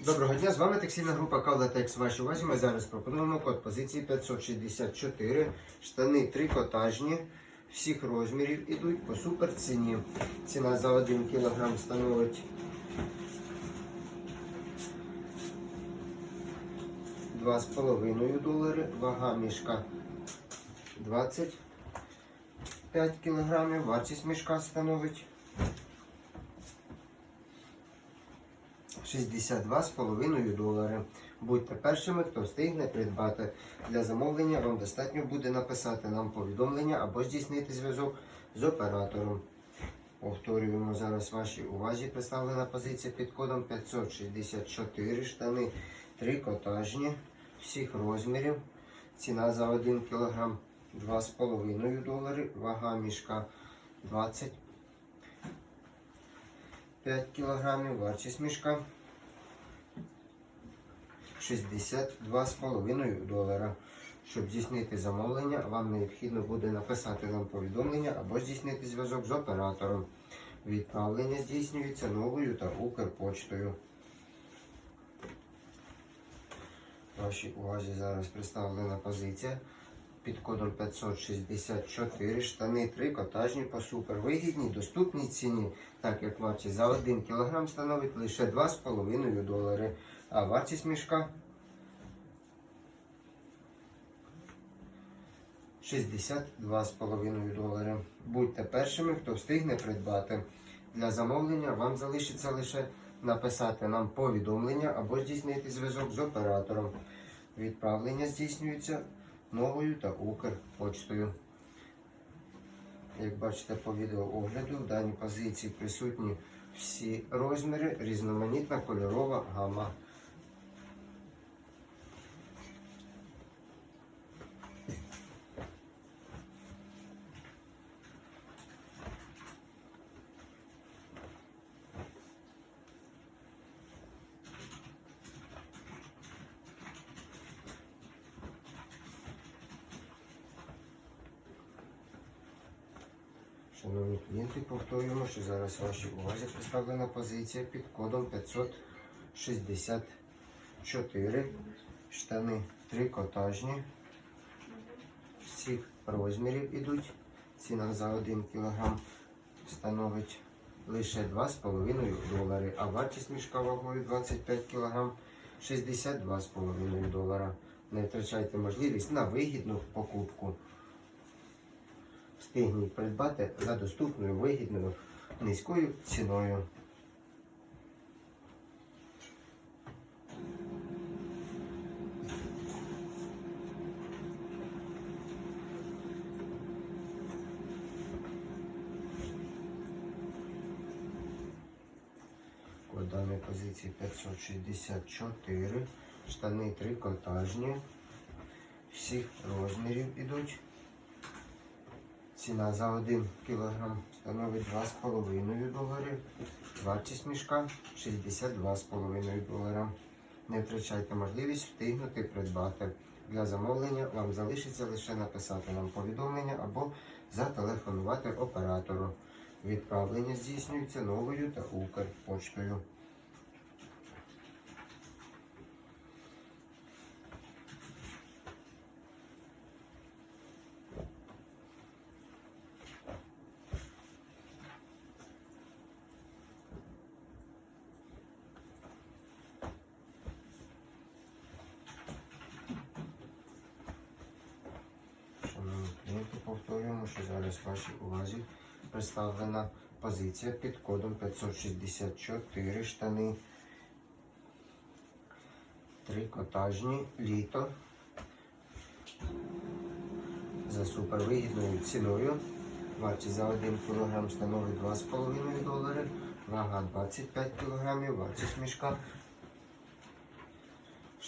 Доброго дня, з вами текстильна група Кавлатекс. Вашій увазі ми зараз пропонуємо код позиції 564, штани трикотажні, всіх розмірів ідуть по супер ціні. Ціна за 1 кг становить 2,5 долари, вага мішка 25 кг, вартість мішка становить 62,5 долари. Будьте першими, хто встигне придбати. Для замовлення вам достатньо буде написати нам повідомлення або здійснити зв'язок з оператором. Повторюємо зараз вашій увазі представлена позиція під кодом 564 штани трикотажні всіх розмірів. Ціна за 1 кг 2,5 долари, вага мішка 20 5 кг, вартість мішка 62,5 долара. Щоб здійснити замовлення, вам необхідно буде написати нам повідомлення або здійснити зв'язок з оператором. Відправлення здійснюється новою та Укрпочтою. Вашій увазі зараз представлена позиція під кодом 564 штани трикотажні по супервигідній доступній ціні, так як вартість за 1 кг становить лише 2,5 долари, а вартість мішка 62,5 долари. Будьте першими, хто встигне придбати. Для замовлення вам залишиться лише написати нам повідомлення або здійснити зв'язок з оператором. Відправлення здійснюється новою та Укрпочтою. Як бачите по відеоогляду, в даній позиції присутні всі розміри, різноманітна кольорова гама. Шановні клієнти, повторюємо, що зараз вашій увазі представлена позиція під кодом 564. Штани трикотажні. Всіх розмірів ідуть. Ціна за 1 кг становить лише 2,5 долари, а вартість мішка вагою 25 кг 62,5 долара. Не втрачайте можливість на вигідну покупку встигніть придбати за доступною, вигідною, низькою ціною. Код даної позиції 564, штани трикотажні, всіх розмірів ідуть. Ціна за 1 кг становить 2,5 долари. Вартість мішка 62,5 долара. Не втрачайте можливість встигнути придбати. Для замовлення вам залишиться лише написати нам повідомлення або зателефонувати оператору. Відправлення здійснюється новою та Укрпочтою. Шановні клієнти, повторюємо, що зараз вашій увазі представлена позиція під кодом 564 штани. Трикотажні літо за супервигідною ціною. Вартість за 1 кг становить 2,5 долари, вага 25 кг, вартість мішка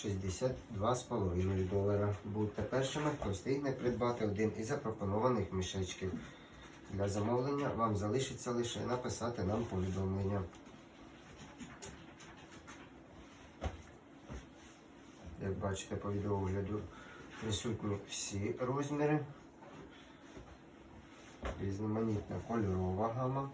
62,5 долара. Будьте першими, хто встигне придбати один із запропонованих мішечків. Для замовлення вам залишиться лише написати нам повідомлення. Як бачите по відеогляду, присутні всі розміри, різноманітна кольорова гама.